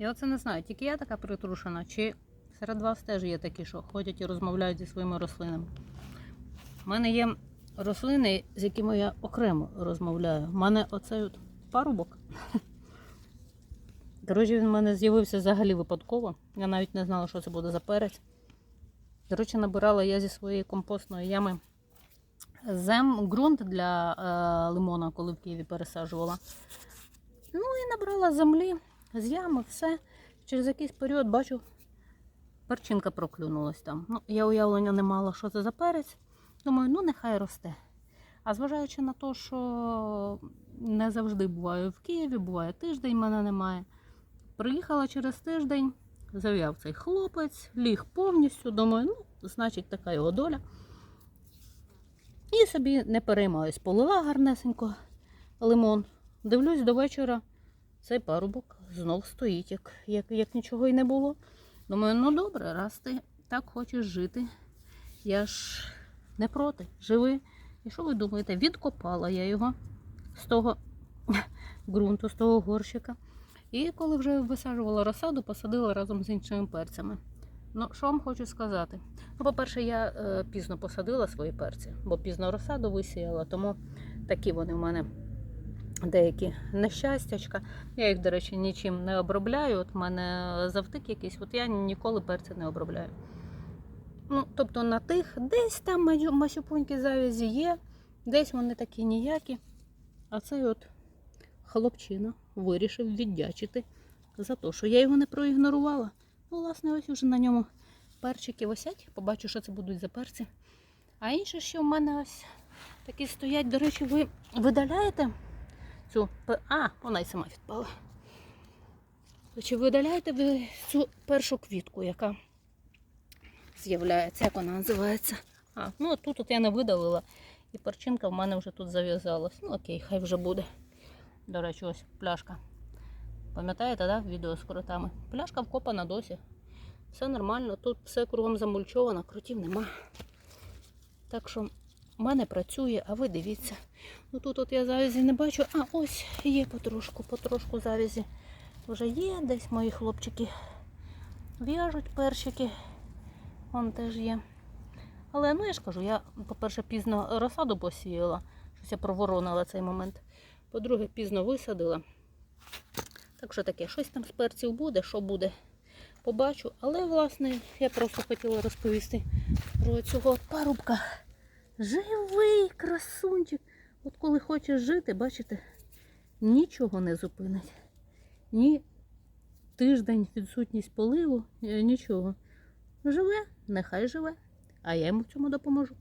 Я оце не знаю, тільки я така притрушена, чи серед вас теж є такі, що ходять і розмовляють зі своїми рослинами. У мене є рослини, з якими я окремо розмовляю. У мене оцей от парубок. Коротше, він в мене з'явився взагалі випадково. Я навіть не знала, що це буде за перець. До речі, набирала я зі своєї компостної ями зем, ґрунт для е, лимона, коли в Києві пересаджувала. Ну і набрала землі з ями, все. Через якийсь період бачу, перчинка проклюнулась там. Ну, я уявлення не мала, що це за перець. Думаю, ну нехай росте. А зважаючи на те, що не завжди буваю в Києві, буває тиждень, мене немає. Приїхала через тиждень, зав'яв цей хлопець, ліг повністю. Думаю, ну, значить, така його доля. І собі не переймаюсь, полила гарнесенько лимон. Дивлюсь до вечора, цей парубок знов стоїть, як, як, як нічого й не було. Думаю, ну добре, раз ти так хочеш жити, я ж не проти, живи. І що ви думаєте? Відкопала я його з того ґрунту, з того горщика. І коли вже висаджувала розсаду, посадила разом з іншими перцями. Ну, що вам хочу сказати? Ну, по-перше, я е, пізно посадила свої перці, бо пізно розсаду висіяла, тому такі вони в мене деякі нещастячка. Я їх, до речі, нічим не обробляю. От в мене завтик якийсь, от я ніколи перці не обробляю. Ну, тобто на тих десь там масюпунькі завязі є, десь вони такі ніякі. А цей от хлопчина вирішив віддячити за те, що я його не проігнорувала. Ну, власне, ось уже на ньому перчики висять. Побачу, що це будуть за перці. А інше, що в мене ось такі стоять. До речі, ви видаляєте цю. А, вона й сама відпала. Чи видаляєте ви цю першу квітку, яка з'являється, як вона називається? А, ну тут от я не видалила. І перчинка в мене вже тут зав'язалась. Ну окей, хай вже буде. До речі, ось пляшка. Пам'ятаєте, да, відео з кротами? Пляшка вкопана досі. Все нормально, тут все кругом замульчовано, крутів нема. Так що в мене працює, а ви дивіться. Ну тут от я завязі не бачу. А ось є потрошку, потрошку завязі. Вже є десь мої хлопчики. В'яжуть перчики. Вон теж є. Але ну я ж кажу, я, по-перше, пізно розсаду посіяла. Щось я проворонила цей момент. По-друге, пізно висадила. Так що таке, щось там з перців буде, що буде, побачу. Але, власне, я просто хотіла розповісти про цього парубка. Живий красунчик. От коли хочеш жити, бачите, нічого не зупинить. Ні тиждень відсутність поливу, е, нічого. Живе, нехай живе, а я йому в цьому допоможу.